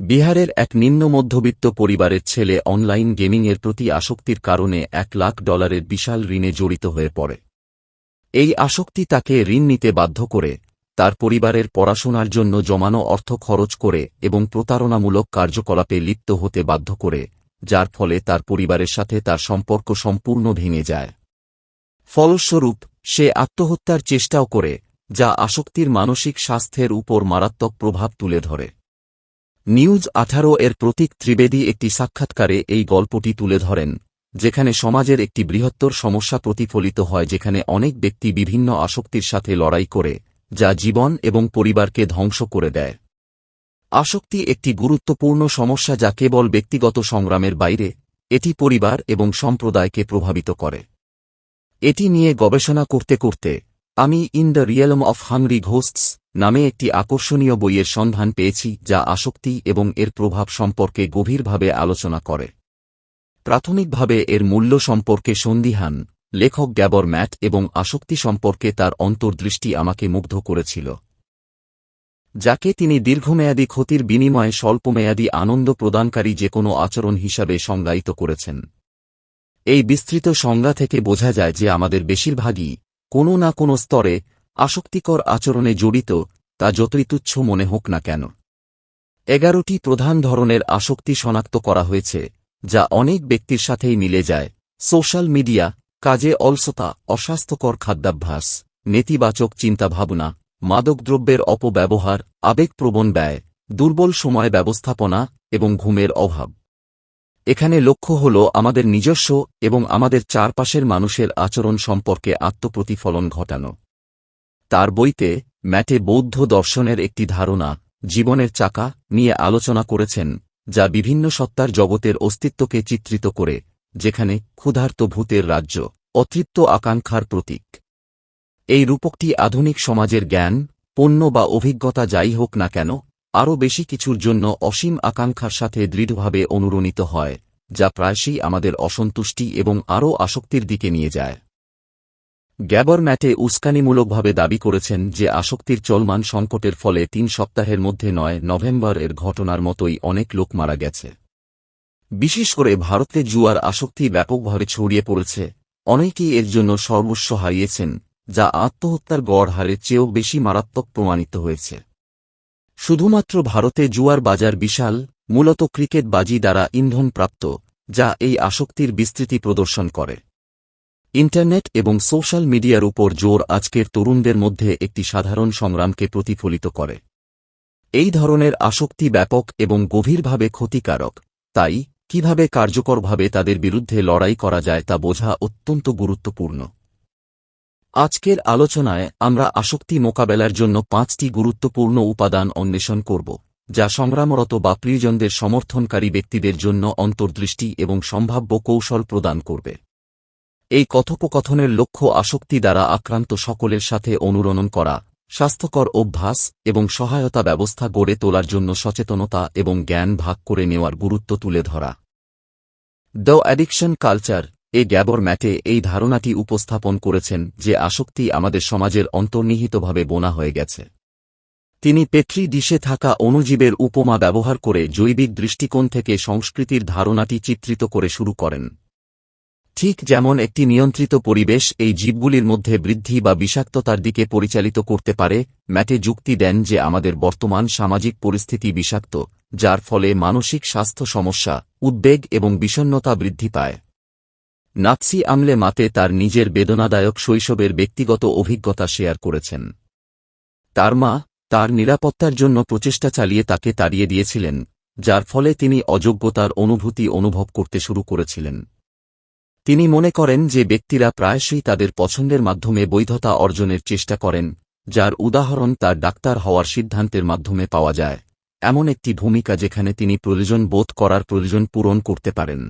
বিহারের এক নিম্ন মধ্যবিত্ত পরিবারের ছেলে অনলাইন গেমিংয়ের প্রতি আসক্তির কারণে এক লাখ ডলারের বিশাল ঋণে জড়িত হয়ে পড়ে। এই আসক্তি তাকে ঋণ নিতে বাধ্য করে, তার পরিবারের পড়াশোনার জন্য জমানো অর্থ খরচ করে এবং প্রতারণামূলক কার্যকলাপে লিপ্ত হতে বাধ্য করে, যার ফলে তার পরিবারের সাথে তার সম্পর্ক সম্পূর্ণ ভেঙে যায়। ফলস্বরূপ, সে আত্মহত্যার চেষ্টাও করে, যা আসক্তির মানসিক স্বাস্থ্যের উপর মারাত্মক প্রভাব তুলে ধরে। নিউজ আঠারো এর প্রতীক ত্রিবেদী একটি সাক্ষাৎকারে এই গল্পটি তুলে ধরেন, যেখানে সমাজের একটি বৃহত্তর সমস্যা প্রতিফলিত হয় যেখানে অনেক ব্যক্তি বিভিন্ন আসক্তির সাথে লড়াই করে, যা জীবন এবং পরিবারকে ধ্বংস করে দেয়। আসক্তি একটি গুরুত্বপূর্ণ সমস্যা যা কেবল ব্যক্তিগত সংগ্রামের বাইরে, এটি পরিবার এবং সম্প্রদায়কে প্রভাবিত করে। এটি নিয়ে গবেষণা করতে করতে আমি in the realm of hungry ghosts নামে একটি আকর্ষণীয় বইয়ের সন্ধান পেয়েছি, যা আসক্তি এবং এর প্রভাব সম্পর্কে গভীরভাবে আলোচনা করে। প্রাথমিকভাবে এর মূল্য সম্পর্কে সন্দিহান, লেখক গ্যাবর ম্যাট এবং আসক্তি সম্পর্কে তার অন্তর্দৃষ্টি আমাকে মুগ্ধ করেছিল। যাকে তিনি দীর্ঘমেয়াদী ক্ষতির বিনিময়ে স্বল্পমেয়াদী আনন্দ প্রদানকারী যে কোনো আচরণ হিসাবে সংজ্ঞায়িত করেছেন। এই বিস্তৃত সংজ্ঞা থেকে বোঝা যায় যে আমাদের বেশিরভাগই কোনো না কোনো স্তরে আসক্তিকর আচরণে জড়িত, তা যতই তুচ্ছ মনে হোক না কেন। এগারোটি প্রধান ধরনের আসক্তি শনাক্ত করা হয়েছে, যা অনেক ব্যক্তির সাথেই মিলে যায়। সোশ্যাল মিডিয়া, কাজে অলসতা, অস্বাস্থ্যকর খাদ্যাভ্যাস, নেতিবাচক চিন্তাভাবনা, মাদকদ্রব্যের অপব্যবহার, আবেগপ্রবণ ব্যয়, দুর্বল সময় ব্যবস্থাপনা এবং ঘুমের অভাব। এখানে লক্ষ্য হল আমাদের নিজস্ব এবং আমাদের চারপাশের মানুষের আচরণ সম্পর্কে আত্মপ্রতিফলন ঘটানো। তার বইতে ম্যাটে বৌদ্ধ দর্শনের একটি ধারণা, জীবনের চাকা নিয়ে আলোচনা করেছেন, যা বিভিন্ন সত্তার জগতের অস্তিত্বকে চিত্রিত করে, যেখানে ক্ষুধার্ত ভূতের রাজ্য, অতৃপ্ত আকাঙ্ক্ষার প্রতীক। এই রূপকটি আধুনিক সমাজের জ্ঞান, পণ্য বা অভিজ্ঞতা যাই হোক না কেন আরও বেশি কিছুর জন্য অসীম আকাঙ্ক্ষার সাথে দৃঢ়ভাবে অনুরণিত হয়, যা প্রায়শই আমাদের অসন্তুষ্টি এবং আরও আসক্তির দিকে নিয়ে যায়। গ্যাবর ম্যাটে উস্কানিমূলকভাবে দাবি করেছেন যে আসক্তির চলমান সংকটের ফলে তিন সপ্তাহের মধ্যে নয়, নভেম্বর এর ঘটনার মতোই অনেক লোক মারা গেছে। বিশেষ করে ভারতে জুয়ার আসক্তি ব্যাপকভাবে ছড়িয়ে পড়েছে। অনেকেই এর জন্য সর্বস্ব হারিয়েছেন, যা আত্মহত্যার গড় হারের চেয়েও বেশি মারাত্মক প্রমাণিত হয়েছে। শুধুমাত্র ভারতে জুয়ার বাজার বিশাল, মূলত ক্রিকেট বাজি দ্বারা ইন্ধন প্রাপ্ত যা এই আসক্তির বিস্তৃতি প্রদর্শন করে। ইন্টারনেট এবং সোশ্যাল মিডিয়ার উপর জোর আজকের তরুণদের মধ্যে একটি সাধারণ সংগ্রামকে প্রতিফলিত করে। এই ধরনের আসক্তি ব্যাপক এবং গভীরভাবে ক্ষতিকারক, তাই কীভাবে কার্যকরভাবে তাদের বিরুদ্ধে লড়াই করা যায় তা বোঝা অত্যন্ত গুরুত্বপূর্ণ। আজকের আলোচনায় আমরা আসক্তি মোকাবেলার জন্য পাঁচটি গুরুত্বপূর্ণ উপাদান অন্বেষণ করব, যা সংগ্রামরত বা প্রিয়জনদের সমর্থনকারী ব্যক্তিদের জন্য অন্তর্দৃষ্টি এবং সম্ভাব্য কৌশল প্রদান করবে। এই কথোপকথনের লক্ষ্য আসক্তি দ্বারা আক্রান্ত সকলের সাথে অনুরণন করা, স্বাস্থ্যকর অভ্যাস এবং সহায়তা ব্যবস্থা গড়ে তোলার জন্য সচেতনতা এবং জ্ঞান ভাগ করে নেওয়ার গুরুত্ব তুলে ধরা। দ্য অ্যাডিকশন কালচার এ গ্যাবর ম্যাটে এই ধারণাটি উপস্থাপন করেছেন যে আসক্তি আমাদের সমাজের অন্তর্নিহিতভাবে বোনা হয়ে গেছে। তিনি পেট্রি ডিশে থাকা অণুজীবের উপমা ব্যবহার করে জৈবিক দৃষ্টিকোণ থেকে সংস্কৃতির ধারণাটি চিত্রিত করে শুরু করেন। ঠিক যেমন একটি নিয়ন্ত্রিত পরিবেশ এই জীবগুলির মধ্যে বৃদ্ধি বা বিষাক্ততার দিকে পরিচালিত করতে পারে, ম্যাটে যুক্তি দেন যে আমাদের বর্তমান সামাজিক পরিস্থিতি বিষাক্ত, যার ফলে মানসিক স্বাস্থ্য সমস্যা, উদ্বেগ এবং বিষণ্নতা বৃদ্ধি পায়। নাৎসি আমলে মাতে তার নিজের বেদনাদায়ক শৈশবের ব্যক্তিগত অভিজ্ঞতা শেয়ার করেছেন। তার মা তার নিরাপত্তার জন্য প্রচেষ্টা চালিয়ে তাকে তাড়িয়ে দিয়েছিলেন, যার ফলে তিনি অযোগ্যতার অনুভূতি অনুভব করতে শুরু করেছিলেন। তিনি মনে করেন যে ব্যক্তিরা প্রায়শই তাদের পছন্দের মাধ্যমে বৈধতা অর্জনের চেষ্টা করেন, যার উদাহরণ তার ডাক্তার হওয়ার সিদ্ধান্তের মাধ্যমে পাওয়া যায়। এমন একটি ভূমিকা যেখানে তিনি প্রয়োজন বোধ করার প্রয়োজন পূরণ করতে পারেন।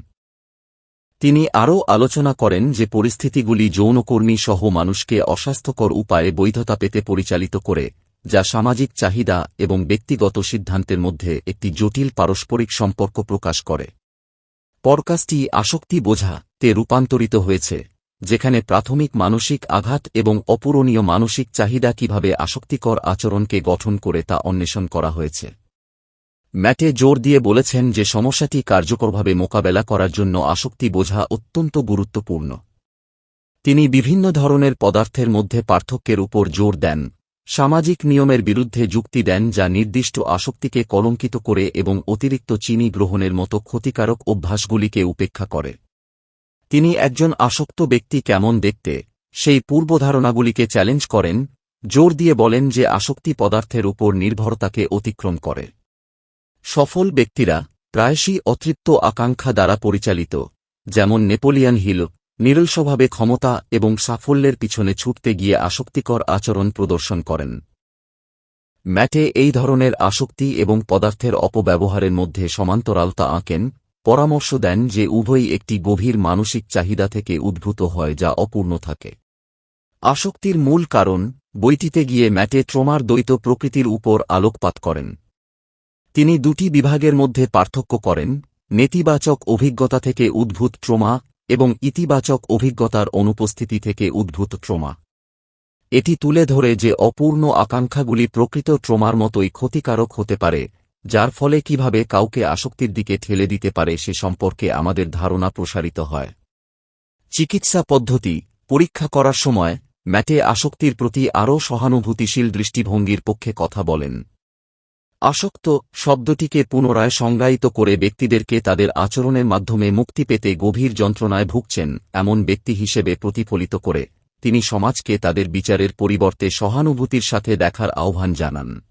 তিনি আরও আলোচনা করেন যে পরিস্থিতিগুলি যৌনকর্মী সহ মানুষকে অস্বাস্থ্যকর উপায়ে বৈধতা পেতে পরিচালিত করে, যা সামাজিক চাহিদা এবং ব্যক্তিগত সিদ্ধান্তের মধ্যে একটি জটিল পারস্পরিক সম্পর্ক প্রকাশ করে। পডকাস্টটি আসক্তি বোঝা তে রূপান্তরিত হয়েছে, যেখানে প্রাথমিক মানসিক আঘাত এবং অপূরণীয় মানসিক চাহিদা কীভাবে আসক্তিকর আচরণকে গঠন করে তা অন্বেষণ করা হয়েছে। ম্যাটে জোর দিয়ে বলেছেন যে সমস্যাটি কার্যকরভাবে মোকাবেলা করার জন্য আসক্তি বোঝা অত্যন্ত গুরুত্বপূর্ণ। তিনি বিভিন্ন ধরনের পদার্থের মধ্যে পার্থক্যের উপর জোর দেন, সামাজিক নিয়মের বিরুদ্ধে যুক্তি দেন যা নির্দিষ্ট আসক্তিকে কলঙ্কিত করে এবং অতিরিক্ত চিনি গ্রহণের মতো ক্ষতিকারক অভ্যাসগুলিকে উপেক্ষা করে। তিনি একজন আসক্ত ব্যক্তি কেমন দেখতে, সেই পূর্বধারণাগুলিকে চ্যালেঞ্জ করেন, জোর দিয়ে বলেন যে আসক্তি পদার্থের উপর নির্ভরতাকে অতিক্রম করে। সফল ব্যক্তিরা প্রায়শই অতৃপ্ত আকাঙ্ক্ষা দ্বারা পরিচালিত, যেমন নেপোলিয়ান হিল নিরলস্বভাবে ক্ষমতা এবং সাফল্যের পিছনে ছুটতে গিয়ে আসক্তিকর আচরণ প্রদর্শন করেন। ম্যাটে এই ধরনের আসক্তি এবং পদার্থের অপব্যবহারের মধ্যে সমান্তরালতা আঁকেন, পরামর্শ দেন যে উভয়ই একটি গভীর মানসিক চাহিদা থেকে উদ্ভূত হয় যা অপূর্ণ থাকে। আসক্তির মূল কারণ বইটিতে গিয়ে ম্যাটে ট্রোমার দ্বৈত প্রকৃতির উপর আলোকপাত করেন। তিনি দুটি বিভাগের মধ্যে পার্থক্য করেন, নেতিবাচক অভিজ্ঞতা থেকে উদ্ভূত ট্রোমা এবং ইতিবাচক অভিজ্ঞতার অনুপস্থিতি থেকে উদ্ভূত ট্রোমা। এটি তুলে ধরে যে অপূর্ণ আকাঙ্ক্ষাগুলি প্রকৃত ট্রোমার মতোই ক্ষতিকারক হতে পারে, যার ফলে কীভাবে কাউকে আসক্তির দিকে ঠেলে দিতে পারে সে সম্পর্কে আমাদের ধারণা প্রসারিত হয়। চিকিৎসা পদ্ধতি, পরীক্ষা করার সময়, ম্যাটে আসক্তির প্রতি আরও সহানুভূতিশীল দৃষ্টিভঙ্গির পক্ষে কথা বলেন। আসক্ত শব্দটিকে পুনরায় সংজ্ঞায়িত করে ব্যক্তিদেরকে তাদের আচরণের মাধ্যমে মুক্তি পেতে গভীর যন্ত্রণায় ভুগছেন, এমন ব্যক্তি হিসেবে প্রতিফলিত করে। তিনি সমাজকে তাদের বিচারের পরিবর্তে সহানুভূতির সাথে দেখার আহ্বান জানান।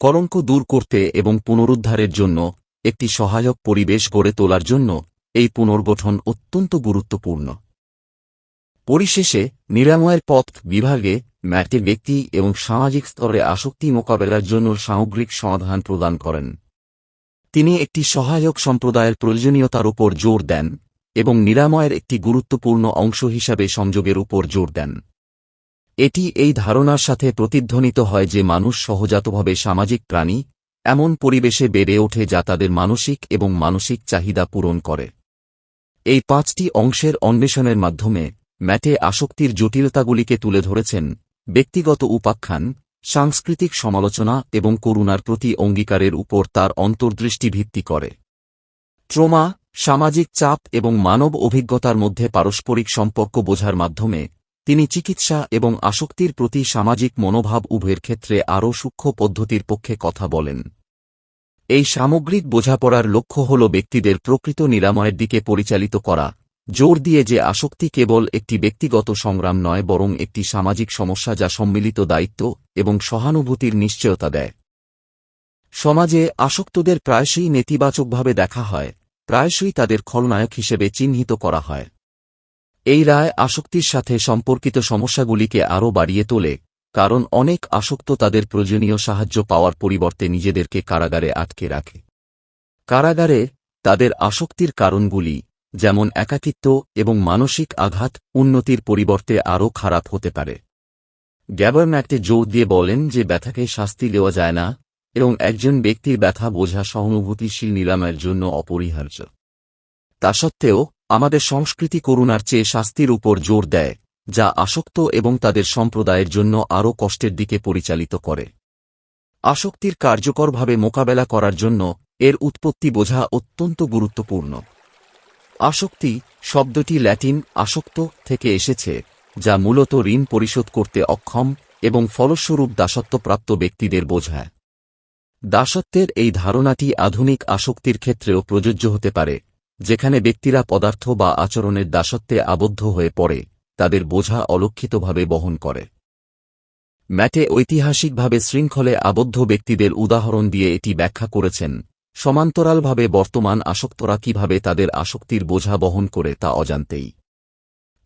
কলঙ্ক দূর করতে এবং পুনরুদ্ধারের জন্য একটি সহায়ক পরিবেশ গড়ে তোলার জন্য এই পুনর্গঠন অত্যন্ত গুরুত্বপূর্ণ। পরিশেষে নিরাময়ের পথ বিভাগে ম্যাটে ব্যক্তি এবং সামাজিক স্তরে আসক্তি মোকাবেলার জন্য সামগ্রিক সমাধান প্রদান করেন। তিনি একটি সহায়ক সম্প্রদায়ের প্রয়োজনীয়তার উপর জোর দেন এবং নিরাময়ের একটি গুরুত্বপূর্ণ অংশ হিসাবে সংযোগের উপর জোর দেন। এটি এই ধারণার সাথে প্রতিধ্বনিত হয় যে মানুষ সহজাতভাবে সামাজিক প্রাণী, এমন পরিবেশে বেড়ে ওঠে যা তাদের মানসিক এবং মানসিক চাহিদা পূরণ করে। এই পাঁচটি অংশের অন্বেষণের মাধ্যমে ম্যাটে আসক্তির জটিলতাগুলিকে তুলে ধরেছেন ব্যক্তিগত উপাখ্যান, সাংস্কৃতিক সমালোচনা এবং করুণার প্রতি অঙ্গীকারের উপর তার অন্তর্দৃষ্টি ভিত্তি করে। ট্রোমা, সামাজিক চাপ এবং মানব অভিজ্ঞতার মধ্যে পারস্পরিক সম্পর্ক বোঝার মাধ্যমে, তিনি চিকিৎসা এবং আসক্তির প্রতি সামাজিক মনোভাব উভয়ের ক্ষেত্রে আরও সূক্ষ্ম পদ্ধতির পক্ষে কথা বলেন। এই সামগ্রিক বোঝাপড়ার লক্ষ্য হল ব্যক্তিদের প্রকৃত নিরাময়ের দিকে পরিচালিত করা জোর দিয়ে যে আসক্তি কেবল একটি ব্যক্তিগত সংগ্রাম নয় বরং একটি সামাজিক সমস্যা যা সম্মিলিত দায়িত্ব এবং সহানুভূতির নিশ্চয়তা দেয়। সমাজে আসক্তদের প্রায়শই নেতিবাচকভাবে দেখা হয়, প্রায়শই তাদের খলনায়ক হিসেবে চিহ্নিত করা হয়। এই রায় আসক্তির সাথে সম্পর্কিত সমস্যাগুলিকে আরও বাড়িয়ে তোলে, কারণ অনেক আসক্ত তাদের প্রয়োজনীয় সাহায্য পাওয়ার পরিবর্তে নিজেদেরকে কারাগারে আটকে রাখে। কারাগারে তাদের আসক্তির কারণগুলি যেমন একাকিত্ব এবং মানসিক আঘাত উন্নতির পরিবর্তে আরও খারাপ হতে পারে। গ্যাবারম্যাটে জোর দিয়ে বলেন যে ব্যথাকে শাস্তি দেওয়া যায় না এবং একজন ব্যক্তির ব্যথা বোঝা সহানুভূতিশীল নিরাময়ের জন্য অপরিহার্য। তা সত্ত্বেও, আমাদের সংস্কৃতি করুণার চেয়ে শাস্তির উপর জোর দেয়, যা আসক্ত এবং তাদের সম্প্রদায়ের জন্য আরও কষ্টের দিকে পরিচালিত করে। আসক্তির কার্যকরভাবে মোকাবেলা করার জন্য এর উৎপত্তি বোঝা অত্যন্ত গুরুত্বপূর্ণ। আসক্তি শব্দটি ল্যাটিন আসক্ত থেকে এসেছে, যা মূলত ঋণ পরিশোধ করতে অক্ষম এবং ফলস্বরূপ দাসত্বপ্রাপ্ত ব্যক্তিদের বোঝায়। দাসত্বের এই ধারণাটি আধুনিক আসক্তির ক্ষেত্রেও প্রযোজ্য হতে পারে, যেখানে ব্যক্তিরা পদার্থ বা আচরণের দাসত্বে আবদ্ধ হয়ে পড়ে, তাদের বোঝা অলক্ষিতভাবে বহন করে। ম্যাটে ঐতিহাসিকভাবে শৃঙ্খলে আবদ্ধ ব্যক্তিদের উদাহরণ দিয়ে এটি ব্যাখ্যা করেছেন সমান্তরালভাবে বর্তমান আসক্তরা কীভাবে তাদের আসক্তির বোঝা বহন করে তা অজান্তেই।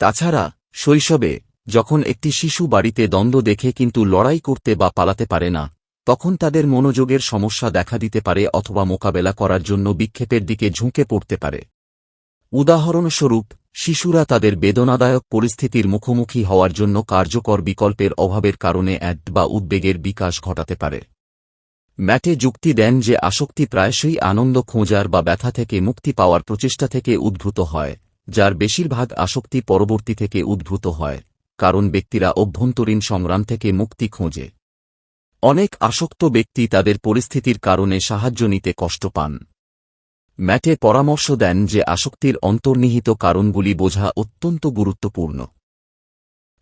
তাছাড়া, শৈশবে, যখন একটি শিশু বাড়িতে দ্বন্দ্ব দেখে কিন্তু লড়াই করতে বা পালাতে পারে না, তখন তাদের মনোযোগের সমস্যা দেখা দিতে পারে অথবা মোকাবেলা করার জন্য বিক্ষেপের দিকে ঝুঁকে পড়তে পারে। উদাহরণস্বরূপ, শিশুরা তাদের বেদনাদায়ক পরিস্থিতির মুখোমুখি হওয়ার জন্য কার্যকর বিকল্পের অভাবের কারণে অ্যাড বা উদ্বেগের বিকাশ ঘটাতে পারে। ম্যাটে যুক্তি দেন যে আসক্তি প্রায়শই আনন্দ খোঁজার বা ব্যথা থেকে মুক্তি পাওয়ার প্রচেষ্টা থেকে উদ্ভূত হয়, যার বেশিরভাগ আসক্তি পরবর্তী থেকে উদ্ভূত হয়, কারণ ব্যক্তিরা অভ্যন্তরীণ সংগ্রাম থেকে মুক্তি খোঁজে। অনেক আসক্ত ব্যক্তি তাদের পরিস্থিতির কারণে সাহায্য নিতে কষ্ট পান। ম্যাটে পরামর্শ দেন যে আসক্তির অন্তর্নিহিত কারণগুলি বোঝা অত্যন্ত গুরুত্বপূর্ণ।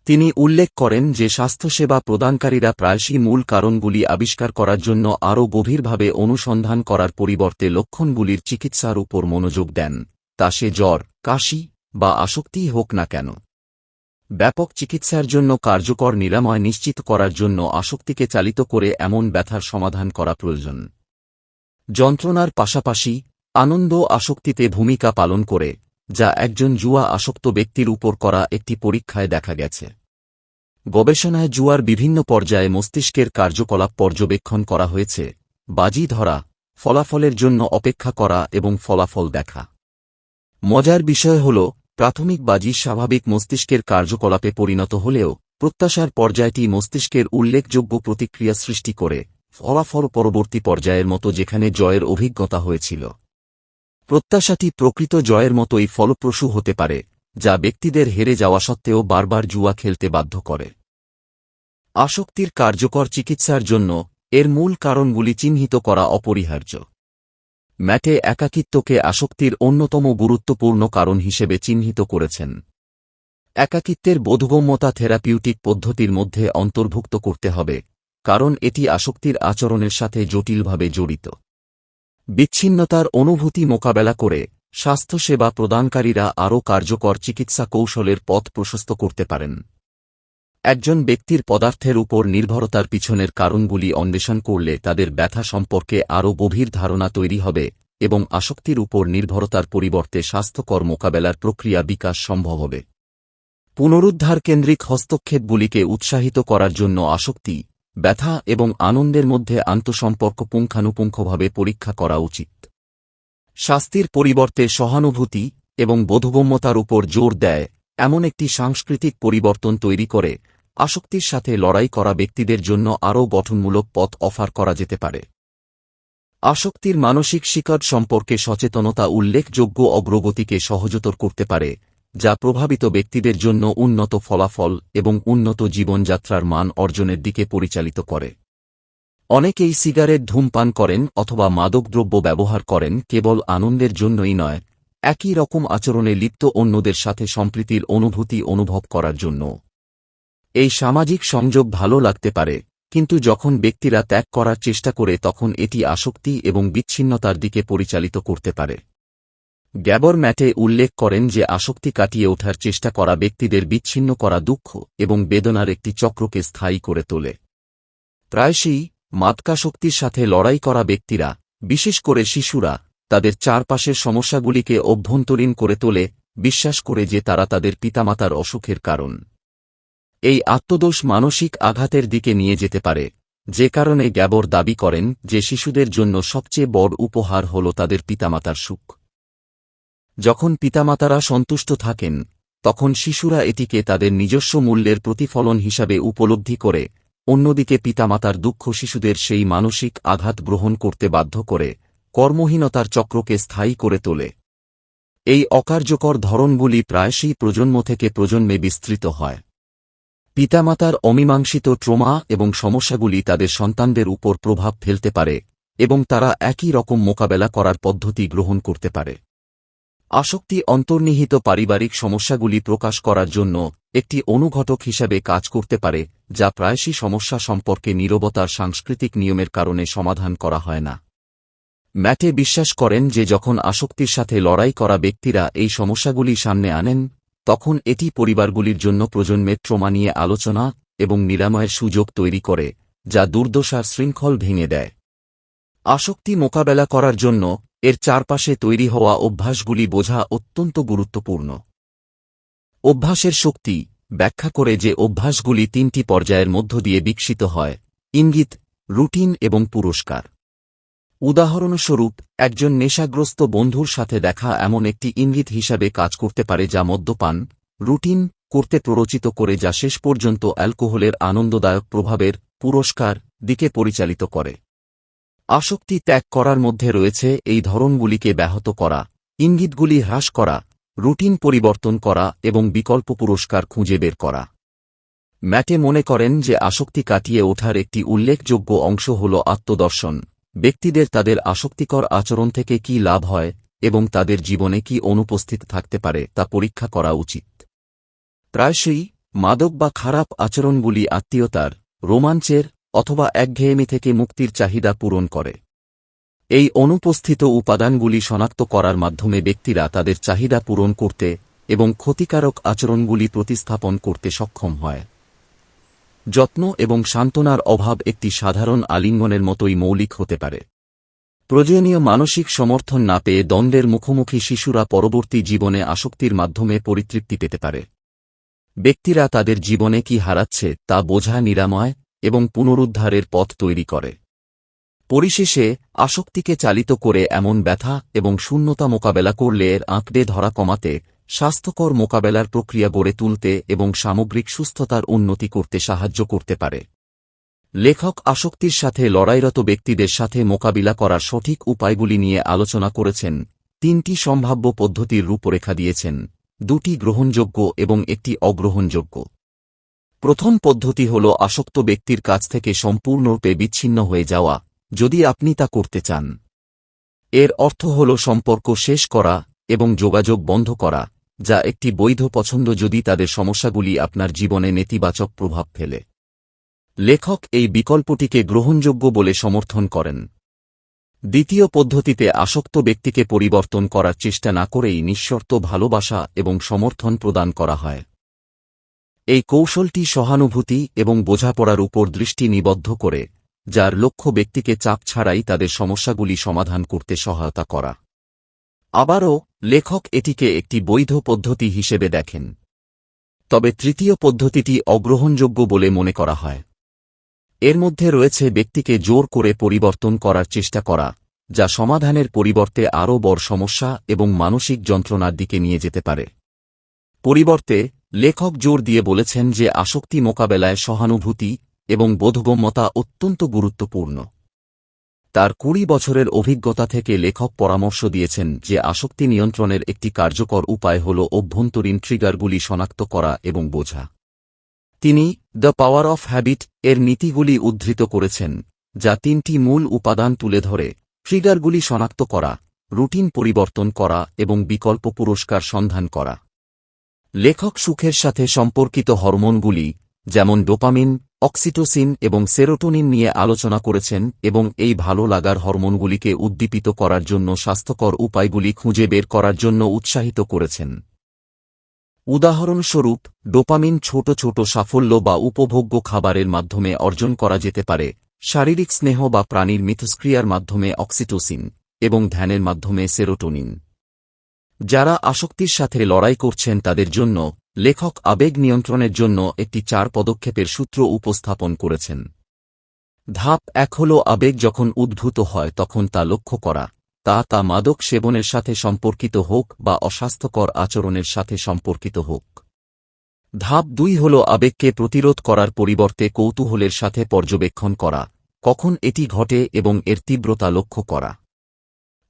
তিনি উল্লেখ করেন যে স্বাস্থ্যসেবা প্রদানকারীরা প্রায়শই মূল কারণগুলি আবিষ্কার করার জন্য আরও গভীরভাবে অনুসন্ধান করার পরিবর্তে লক্ষণগুলির চিকিৎসার উপর মনোযোগ দেন, তা সে জ্বর, কাশি, বা আসক্তিই হোক না কেন। ব্যাপক চিকিৎসার জন্য কার্যকর নিরাময় নিশ্চিত করার জন্য আসক্তিকে চালিত করে এমন ব্যথার সমাধান করা প্রয়োজন। যন্ত্রণার পাশাপাশি আনন্দ আসক্তিতে ভূমিকা পালন করে যা একজন জুয়া আসক্ত ব্যক্তির উপর করা একটি পরীক্ষায় দেখা গেছে। গবেষণায় জুয়ার বিভিন্ন পর্যায়ে মস্তিষ্কের কার্যকলাপ পর্যবেক্ষণ করা হয়েছে, বাজি ধরা, ফলাফলের জন্য অপেক্ষা করা এবং ফলাফল দেখা। মজার বিষয় হল, প্রাথমিক বাজি স্বাভাবিক মস্তিষ্কের কার্যকলাপে পরিণত হলেও, প্রত্যাশার পর্যায়টি মস্তিষ্কের উল্লেখযোগ্য প্রতিক্রিয়া সৃষ্টি করে, ফলাফল পরবর্তী পর্যায়ের মতো যেখানে জয়ের অভিজ্ঞতা হয়েছিল। প্রত্যাশাটি প্রকৃত জয়ের মতোই ফলপ্রসূ হতে পারে, যা ব্যক্তিদের হেরে যাওয়া সত্ত্বেও বারবার জুয়া খেলতে বাধ্য করে। আসক্তির কার্যকর চিকিৎসার জন্য এর মূল কারণগুলি চিহ্নিত করা অপরিহার্য। ম্যাটে একাকিত্বকে আসক্তির অন্যতম গুরুত্বপূর্ণ কারণ হিসেবে চিহ্নিত করেছেন। একাকিত্বের বোধগম্যতা থেরাপিউটিক পদ্ধতির মধ্যে অন্তর্ভুক্ত করতে হবে, কারণ এটি আসক্তির আচরণের সাথে জটিলভাবে জড়িত। বিচ্ছিন্নতার অনুভূতি মোকাবেলা করে স্বাস্থ্যসেবা প্রদানকারীরা আরও কার্যকর চিকিৎসা কৌশলের পথ প্রশস্ত করতে পারেন। একজন ব্যক্তির পদার্থের উপর নির্ভরতার পিছনের কারণগুলি অন্বেষণ করলে তাদের ব্যথা সম্পর্কে আরও গভীর ধারণা তৈরি হবে এবং আসক্তির উপর নির্ভরতার পরিবর্তে স্বাস্থ্যকর মোকাবেলার প্রক্রিয়া বিকাশ সম্ভব হবে। পুনরুদ্ধার কেন্দ্রিক হস্তক্ষেপগুলিকে উৎসাহিত করার জন্য আসক্তি ব্যথা এবং আনন্দের মধ্যে আন্তঃসম্পর্ক পুঙ্খানুপুঙ্খভাবে পরীক্ষা করা উচিত। শাস্তির পরিবর্তে সহানুভূতি এবং বোধগম্যতার উপর জোর দেয়, এমন একটি সাংস্কৃতিক পরিবর্তন তৈরি করে, আসক্তির সাথে লড়াই করা ব্যক্তিদের জন্য আরও গঠনমূলক পথ অফার করা যেতে পারে। আসক্তির মানসিক শিকড় সম্পর্কে সচেতনতা উল্লেখযোগ্য অগ্রগতিকে সহজতর করতে পারে যা প্রভাবিত ব্যক্তিদের জন্য উন্নত ফলাফল এবং উন্নত জীবনযাত্রার মান অর্জনের দিকে পরিচালিত করে। অনেকেই সিগারেট ধূমপান করেন অথবা মাদকদ্রব্য ব্যবহার করেন কেবল আনন্দের জন্যই নয়, একই রকম আচরণে লিপ্ত অন্যদের সাথে সম্প্রীতির অনুভূতি অনুভব করার জন্য। এই সামাজিক সংযোগ ভালো লাগতে পারে, কিন্তু যখন ব্যক্তিরা ত্যাগ করার চেষ্টা করে তখন এটি আসক্তি এবং বিচ্ছিন্নতার দিকে পরিচালিত করতে পারে। গ্যাবর ম্যাটে উল্লেখ করেন যে আসক্তি কাটিয়ে ওঠার চেষ্টা করা ব্যক্তিদের বিচ্ছিন্ন করা দুঃখ এবং বেদনার একটি চক্রকে স্থায়ী করে তোলে। প্রায়শই মাতকাশক্তির সাথে লড়াই করা ব্যক্তিরা, বিশেষ করে শিশুরা, তাদের চারপাশের সমস্যাগুলিকে অভ্যন্তরীণ করে তোলে, বিশ্বাস করে যে তারা তাদের পিতামাতার অসুখের কারণ। এই আত্মদোষ মানসিক আঘাতের দিকে নিয়ে যেতে পারে, যে কারণে গ্যাবর দাবি করেন যে শিশুদের জন্য সবচেয়ে বড় উপহার হল তাদের পিতামাতার সুখ। যখন পিতামাতারা সন্তুষ্ট থাকেন, তখন শিশুরা এটিকে তাদের নিজস্ব মূল্যের প্রতিফলন হিসাবে উপলব্ধি করে, অন্যদিকে পিতামাতার দুঃখ শিশুদের সেই মানসিক আঘাত গ্রহণ করতে বাধ্য করে, কর্মহীনতার চক্রকে স্থায়ী করে তোলে। এই অকার্যকর ধরনগুলি প্রায়শই প্রজন্ম থেকে প্রজন্মে বিস্তৃত হয়। পিতামাতার অমীমাংসিত ট্রোমা এবং সমস্যাগুলি তাদের সন্তানদের উপর প্রভাব ফেলতে পারে এবং তারা একই রকম মোকাবেলা করার পদ্ধতি গ্রহণ করতে পারে। আসক্তি অন্তর্নিহিত পারিবারিক সমস্যাগুলি প্রকাশ করার জন্য একটি অনুঘটক হিসাবে কাজ করতে পারে, যা প্রায়শই সমস্যা সম্পর্কে নীরবতার সাংস্কৃতিক নিয়মের কারণে সমাধান করা হয় না। ম্যাটে বিশ্বাস করেন যে যখন আসক্তির সাথে লড়াই করা ব্যক্তিরা এই সমস্যাগুলি সামনে আনেন, তখন এটি পরিবারগুলির জন্য প্রজন্মের ট্রমা নিয়ে আলোচনা এবং নিরাময়ের সুযোগ তৈরি করে, যা দুর্দশার শৃঙ্খল ভেঙে দেয়। আসক্তি মোকাবেলা করার জন্য এর চারপাশে তৈরি হওয়া অভ্যাসগুলি বোঝা অত্যন্ত গুরুত্বপূর্ণ। অভ্যাসের শক্তি ব্যাখ্যা করে যে অভ্যাসগুলি তিনটি পর্যায়ের মধ্য দিয়ে বিকশিত হয়, ইঙ্গিত, রুটিন এবং পুরস্কার। উদাহরণস্বরূপ, একজন নেশাগ্রস্ত বন্ধুর সাথে দেখা এমন একটি ইঙ্গিত হিসাবে কাজ করতে পারে যা মদ্যপান, রুটিন করতে প্ররোচিত করে যা শেষ পর্যন্ত অ্যালকোহলের আনন্দদায়ক প্রভাবের পুরস্কার দিকে পরিচালিত করে। আসক্তি ত্যাগ করার মধ্যে রয়েছে এই ধরনগুলিকে ব্যাহত করা, ইঙ্গিতগুলি হ্রাস করা, রুটিন পরিবর্তন করা এবং বিকল্প পুরস্কার খুঁজে বের করা। ম্যাটে মনে করেন যে আসক্তি কাটিয়ে ওঠার একটি উল্লেখযোগ্য অংশ হল আত্মদর্শন। ব্যক্তিদের তাদের আসক্তিকর আচরণ থেকে কি লাভ হয় এবং তাদের জীবনে কি অনুপস্থিত থাকতে পারে তা পরীক্ষা করা উচিত। প্রায়শই মাদক বা খারাপ আচরণগুলি আত্মীয়তার, রোমাঞ্চের অথবা একঘেয়েমি থেকে মুক্তির চাহিদা পূরণ করে। এই অনুপস্থিত উপাদানগুলি শনাক্ত করার মাধ্যমে ব্যক্তিরা তাদের চাহিদা পূরণ করতে এবং ক্ষতিকারক আচরণগুলি প্রতিস্থাপন করতে সক্ষম হয়। যত্ন এবং সান্ত্বনার অভাব একটি সাধারণ আলিঙ্গনের মতোই মৌলিক হতে পারে। প্রয়োজনীয় মানসিক সমর্থন না পেয়ে দ্বন্দ্বের মুখোমুখি শিশুরা পরবর্তী জীবনে আসক্তির মাধ্যমে পরিতৃপ্তি পেতে পারে। ব্যক্তিরা তাদের জীবনে কি হারাচ্ছে তা বোঝা নিরাময় এবং পুনরুদ্ধারের পথ তৈরি করে। পরিশেষে, আসক্তিকে চালিত করে এমন ব্যথা এবং শূন্যতা মোকাবেলা করলে এর আঁকড়ে ধরা কমাতে, স্বাস্থ্যকর মোকাবেলার প্রক্রিয়া গড়ে তুলতে এবং সামগ্রিক সুস্থতার উন্নতি করতে সাহায্য করতে পারে। লেখক আসক্তির সাথে লড়াইরত ব্যক্তিদের সাথে মোকাবিলা করার সঠিক উপায়গুলি নিয়ে আলোচনা করেছেন, তিনটি সম্ভাব্য পদ্ধতির রূপরেখা দিয়েছেন, দুটি গ্রহণযোগ্য এবং একটি অগ্রহণযোগ্য। প্রথম পদ্ধতি হল আসক্ত ব্যক্তির কাছ থেকে সম্পূর্ণরূপে বিচ্ছিন্ন হয়ে যাওয়া, যদি আপনি তা করতে চান। এর অর্থ হল সম্পর্ক শেষ করা এবং যোগাযোগ বন্ধ করা, যা একটি বৈধ পছন্দ যদি তাদের সমস্যাগুলি আপনার জীবনে নেতিবাচক প্রভাব ফেলে। লেখক এই বিকল্পটিকে গ্রহণযোগ্য বলে সমর্থন করেন। দ্বিতীয় পদ্ধতিতে আসক্ত ব্যক্তিকে পরিবর্তন করার চেষ্টা না করেই নিঃশর্ত ভালোবাসা এবং সমর্থন প্রদান করা হয়। এই কৌশলটি সহানুভূতি এবং বোঝাপড়ার উপর দৃষ্টি নিবদ্ধ করে, যার লক্ষ্য ব্যক্তিকে চাপ ছাড়াই তাদের সমস্যাগুলি সমাধান করতে সহায়তা করা। আবারও, লেখক এটিকে একটি বৈধ পদ্ধতি হিসেবে দেখেন। তবে তৃতীয় পদ্ধতিটি অগ্রহণযোগ্য বলে মনে করা হয়। এর মধ্যে রয়েছে ব্যক্তিকে জোর করে পরিবর্তন করার চেষ্টা করা, যা সমাধানের পরিবর্তে আরও বড় সমস্যা এবং মানসিক যন্ত্রণার দিকে নিয়ে যেতে পারে। পরিবর্তে লেখক জোর দিয়ে বলেছেন যে আসক্তি মোকাবেলায় সহানুভূতি এবং বোধগম্যতা অত্যন্ত গুরুত্বপূর্ণ। তার কুড়ি বছরের অভিজ্ঞতা থেকে লেখক পরামর্শ দিয়েছেন যে আসক্তি নিয়ন্ত্রণের একটি কার্যকর উপায় হল অভ্যন্তরীণ ট্রিগারগুলি শনাক্ত করা এবং বোঝা। তিনি দ্য পাওয়ার অফ হ্যাবিট এর নীতিগুলি উদ্ধৃত করেছেন, যা তিনটি মূল উপাদান তুলে ধরে, ট্রিগারগুলি শনাক্ত করা, রুটিন পরিবর্তন করা এবং বিকল্প পুরস্কার সন্ধান করা। লেখক সুখের সাথে সম্পর্কিত হরমোনগুলি, যেমন ডোপামিন, অক্সিটোসিন এবং সেরোটোনিন নিয়ে আলোচনা করেছেন এবং এই ভালো লাগার হরমোনগুলিকে উদ্দীপিত করার জন্য স্বাস্থ্যকর উপায়গুলি খুঁজে বের করার জন্য উৎসাহিত করেছেন। উদাহরণস্বরূপ, ডোপামিন ছোট ছোট সাফল্য বা উপভোগ্য খাবারের মাধ্যমে অর্জন করা যেতে পারে, শারীরিক স্নেহ বা প্রাণীর মিথস্ক্রিয়ার মাধ্যমে অক্সিটোসিন এবং ধ্যানের মাধ্যমে সেরোটোনিন। যারা আসক্তির সাথে লড়াই করছেন তাদের জন্য, লেখক আবেগ নিয়ন্ত্রণের জন্য একটি চার পদক্ষেপের সূত্র উপস্থাপন করেছেন। ধাপ এক হল আবেগ যখন উদ্ভূত হয় তখন তা লক্ষ্য করা, তা তা মাদক সেবনের সাথে সম্পর্কিত হোক বা অস্বাস্থ্যকর আচরণের সাথে সম্পর্কিত হোক। ধাপ দুই হল আবেগকে প্রতিরোধ করার পরিবর্তে কৌতূহলের সাথে পর্যবেক্ষণ করা, কখন এটি ঘটে এবং এর তীব্রতা লক্ষ্য করা।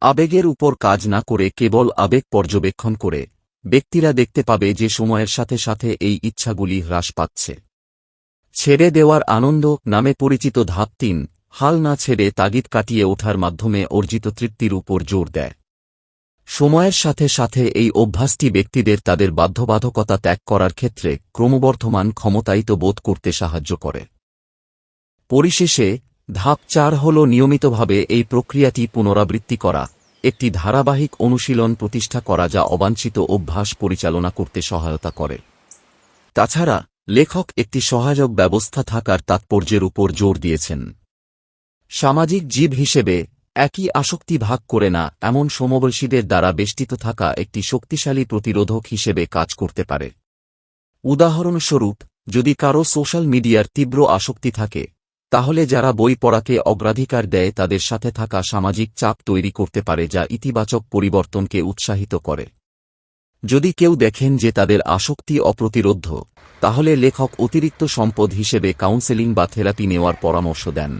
আবেগের উপর কাজ না করে কেবল আবেগ পর্যবেক্ষণ করে, ব্যক্তিরা দেখতে পাবে যে সময়ের সাথে সাথে এই ইচ্ছাগুলি হ্রাস পাচ্ছে। ছেড়ে দেওয়ার আনন্দ নামে পরিচিত ধাপ তিন, হাল না ছেড়ে তাগিদ কাটিয়ে ওঠার মাধ্যমে অর্জিত তৃপ্তির উপর জোর দেয়। সময়ের সাথে সাথে এই অভ্যাসটি ব্যক্তিদের তাদের বাধ্যবাধকতা ত্যাগ করার ক্ষেত্রে ক্রমবর্ধমান ক্ষমতায়িত বোধ করতে সাহায্য করে। পরিশেষে ধাপ চার হল নিয়মিতভাবে এই প্রক্রিয়াটি পুনরাবৃত্তি করা, একটি ধারাবাহিক অনুশীলন প্রতিষ্ঠা করা যা অবাঞ্ছিত অভ্যাস পরিচালনা করতে সহায়তা করে। তাছাড়া, লেখক একটি সহায়ক ব্যবস্থা থাকার তাৎপর্যের উপর জোর দিয়েছেন। সামাজিক জীব হিসেবে, একই আসক্তি ভাগ করে না, এমন সমবয়সীদের দ্বারা বেষ্টিত থাকা একটি শক্তিশালী প্রতিরোধক হিসেবে কাজ করতে পারে। উদাহরণস্বরূপ, যদি কারও সোশ্যাল মিডিয়ার তীব্র আসক্তি থাকে তাহলে যারা বই পড়াকে অগ্রাধিকার দেয় তাদের সাথে থাকা সামাজিক চাপ তৈরি করতে পারে যা ইতিবাচক পরিবর্তনকে উৎসাহিত করে। যদি কেউ দেখেন যে তাদের আসক্তি অপ্রতিরোধ্য তাহলে লেখক অতিরিক্ত সম্পদ হিসেবে কাউন্সেলিং বা থেরাপি নেওয়ার পরামর্শ দেন।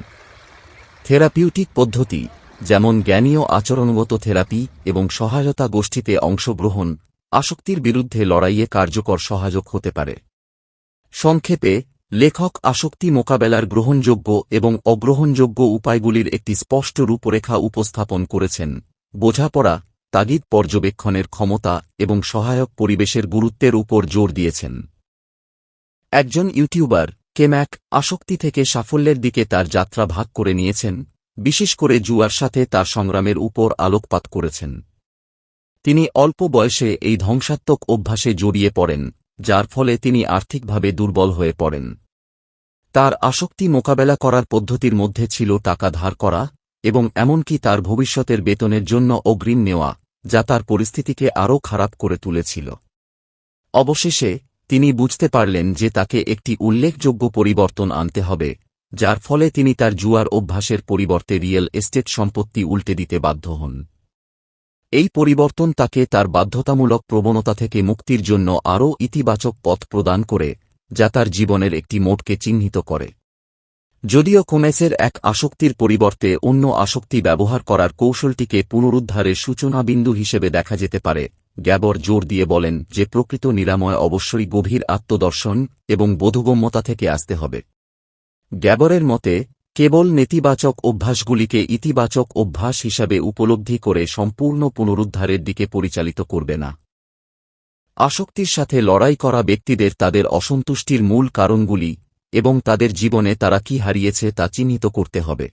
থেরাপিউটিক পদ্ধতি, যেমন জ্ঞানীয় আচরণগত থেরাপি এবং সহায়তা গোষ্ঠীতে অংশগ্রহণ, আসক্তির বিরুদ্ধে লড়াইয়ে কার্যকর সহায়ক হতে পারে। সংক্ষেপে লেখক আসক্তি মোকাবেলার গ্রহণযোগ্য এবং অগ্রহণযোগ্য উপায়গুলির একটি স্পষ্ট রূপরেখা উপস্থাপন করেছেন। বোঝাপড়া, তাগিদ পর্যবেক্ষণের ক্ষমতা এবং সহায়ক পরিবেশের গুরুত্বের উপর জোর দিয়েছেন। একজন ইউটিউবার, কেম্যাক, আসক্তি থেকে সাফল্যের দিকে তার যাত্রা ভাগ করে নিয়েছেন, বিশেষ করে জুয়ার সাথে তার সংগ্রামের উপর আলোকপাত করেছেন। তিনি অল্প বয়সে এই ধ্বংসাত্মক অভ্যাসে জড়িয়ে পড়েন। যার ফলে তিনি আর্থিকভাবে দুর্বল হয়ে পড়েন। তার আসক্তি মোকাবেলা করার পদ্ধতির মধ্যে ছিল টাকা ধার করা এবং এমনকি তার ভবিষ্যতের বেতনের জন্য অগ্রিম নেওয়া, যা তার পরিস্থিতিকে আরও খারাপ করে তুলেছিল। অবশেষে, তিনি বুঝতে পারলেন যে তাকে একটি উল্লেখযোগ্য পরিবর্তন আনতে হবে, যার ফলে তিনি তার জুয়ার অভ্যাসের পরিবর্তে রিয়েল এস্টেট সম্পত্তি উল্টে দিতে বাধ্য হন। এই পরিবর্তন তাকে তার বাধ্যতামূলক প্রবণতা থেকে মুক্তির জন্য আরও ইতিবাচক পথ প্রদান করে, যা তার জীবনের একটি মোটকে চিহ্নিত করে। যদিও কোমেসের এক আসক্তির পরিবর্তে অন্য আসক্তি ব্যবহার করার কৌশলটিকে পুনরুদ্ধারের সূচনাবিন্দু হিসেবে দেখা যেতে পারে, গ্যাবর জোর দিয়ে বলেন যে প্রকৃত নিরাময় অবশ্যই গভীর আত্মদর্শন এবং বোধগম্যতা থেকে আসতে হবে। গ্যাবরের মতে কেবল নেতিবাচক অভ্যাসগুলিকে ইতিবাচক অভ্যাস হিসাবে উপলব্ধি করে সম্পূর্ণ পুনরুদ্ধারের দিকে পরিচালিত করবে না। আসক্তির সাথে লড়াই করা ব্যক্তিদের তাদের অসন্তুষ্টির মূল কারণগুলি এবং তাদের জীবনে তারা কি হারিয়েছে তা চিহ্নিত করতে হবে।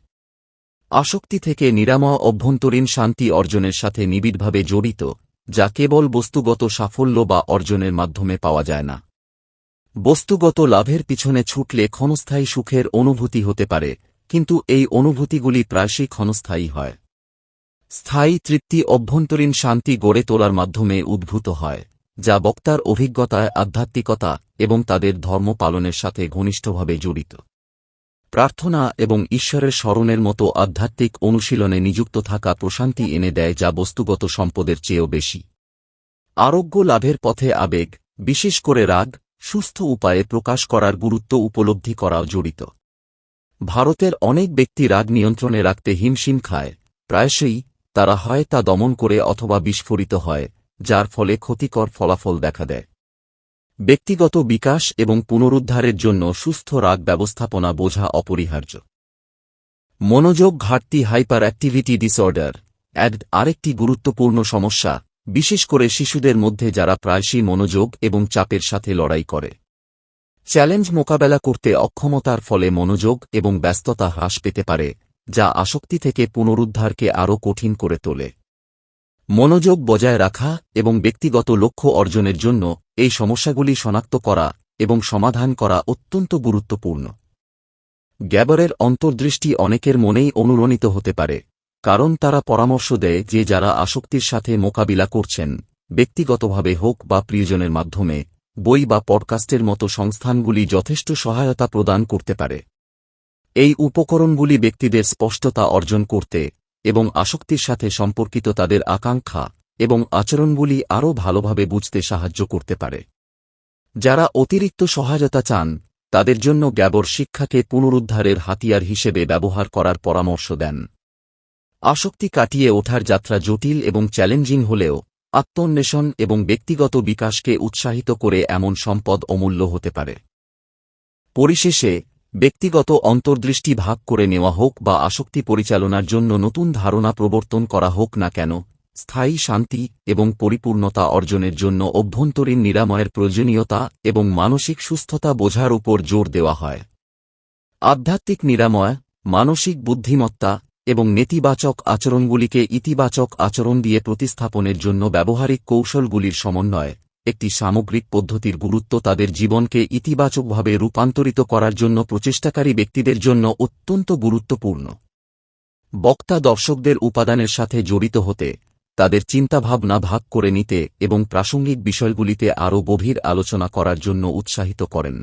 আসক্তি থেকে নিরাময় অভ্যন্তরীণ শান্তি অর্জনের সাথে নিবিড়ভাবে জড়িত, যা কেবল বস্তুগত সাফল্য বা অর্জনের মাধ্যমে পাওয়া যায় না। বস্তুগত লাভের পিছনে ছুটলে ক্ষণস্থায়ী সুখের অনুভূতি হতে পারে কিন্তু এই অনুভূতিগুলি প্রায়শই ক্ষণস্থায়ী হয়। স্থায়ী, তৃপ্তি, অভ্যন্তরীণ শান্তি গড়ে তোলার মাধ্যমে উদ্ভূত হয়, যা বক্তার অভিজ্ঞতায় আধ্যাত্মিকতা এবং তাদের ধর্ম পালনের সাথে ঘনিষ্ঠভাবে জড়িত। প্রার্থনা এবং ঈশ্বরের স্মরণের মতো আধ্যাত্মিক অনুশীলনে নিযুক্ত থাকা প্রশান্তি এনে দেয়, যা বস্তুগত সম্পদের চেয়েও বেশি। আরোগ্য লাভের পথে আবেগ, বিশেষ করে রাগ, সুস্থ উপায়ে প্রকাশ করার গুরুত্ব উপলব্ধি করাও জড়িত। ভারতের অনেক ব্যক্তি রাগ নিয়ন্ত্রণে রাখতে হিমশিম খায়। প্রায়শই তারা হয় তা দমন করে অথবা বিস্ফোরিত হয়, যার ফলে ক্ষতিকর ফলাফল দেখা দেয়। ব্যক্তিগত বিকাশ এবং পুনরুদ্ধারের জন্য সুস্থ রাগ ব্যবস্থাপনা বোঝা অপরিহার্য। মনোযোগ ঘাটতি হাইপার অ্যাক্টিভিটি ডিসঅর্ডার অ্যাড আরেকটি গুরুত্বপূর্ণ সমস্যা, বিশেষ করে শিশুদের মধ্যে যারা প্রায়শই মনোযোগ এবং চাপের সাথে লড়াই করে। চ্যালেঞ্জ মোকাবেলা করতে অক্ষমতার ফলে মনোযোগ এবং ব্যস্ততা হ্রাস পেতে পারে, যা আসক্তি থেকে পুনরুদ্ধারকে আরও কঠিন করে তোলে। মনোযোগ বজায় রাখা এবং ব্যক্তিগত লক্ষ্য অর্জনের জন্য এই সমস্যাগুলি শনাক্ত করা এবং সমাধান করা অত্যন্ত গুরুত্বপূর্ণ। গ্যাবরের অন্তর্দৃষ্টি অনেকের মনেই অনুরণিত হতে পারে, কারণ তারা পরামর্শ দেয় যে যারা আসক্তির সাথে মোকাবিলা করছেন, ব্যক্তিগতভাবে হোক বা প্রিয়জনের মাধ্যমে বই বা পডকাস্টের মতো সংস্থানগুলি যথেষ্ট সহায়তা প্রদান করতে পারে। এই উপকরণগুলি ব্যক্তিদের স্পষ্টতা অর্জন করতে এবং আসক্তির সাথে সম্পর্কিত তাদের আকাঙ্ক্ষা এবং আচরণগুলি আরও ভালোভাবে বুঝতে সাহায্য করতে পারে। যারা অতিরিক্ত সহায়তা চান, তাদের জন্য গ্যাবর শিক্ষাকে পুনরুদ্ধারের হাতিয়ার হিসেবে ব্যবহার করার পরামর্শ দেন। আসক্তি কাটিয়ে ওঠার যাত্রা জটিল এবং চ্যালেঞ্জিং হলেও আত্মন্বেষণ এবং ব্যক্তিগত বিকাশকে উৎসাহিত করে এমন সম্পদ অমূল্য হতে পারে। পরিশেষে, ব্যক্তিগত অন্তর্দৃষ্টি ভাগ করে নেওয়া হোক বা আসক্তি পরিচালনার জন্য নতুন ধারণা প্রবর্তন করা হোক না কেন, স্থায়ী শান্তি এবং পরিপূর্ণতা অর্জনের জন্য অভ্যন্তরীণ নিরাময়ের প্রয়োজনীয়তা এবং মানসিক সুস্থতা বোঝার উপর জোর দেওয়া হয়। আধ্যাত্মিক নিরাময়, মানসিক বুদ্ধিমত্তা এবং নেতিবাচক আচরণগুলিকে ইতিবাচক আচরণ দিয়ে প্রতিস্থাপনের জন্য ব্যবহারিক কৌশলগুলির সমন্বয় একটি সামগ্রিক পদ্ধতির গুরুত্ব তাদের জীবনকে ইতিবাচকভাবে রূপান্তরিত করার জন্য প্রচেষ্টাকারী ব্যক্তিদের জন্য অত্যন্ত গুরুত্বপূর্ণ। বক্তা দর্শকদের উপাদানের সাথে জড়িত হতে, তাদের চিন্তাভাবনা ভাগ করে নিতে এবং প্রাসঙ্গিক বিষয়গুলিতে আরও গভীর আলোচনা করার জন্য উৎসাহিত করেন।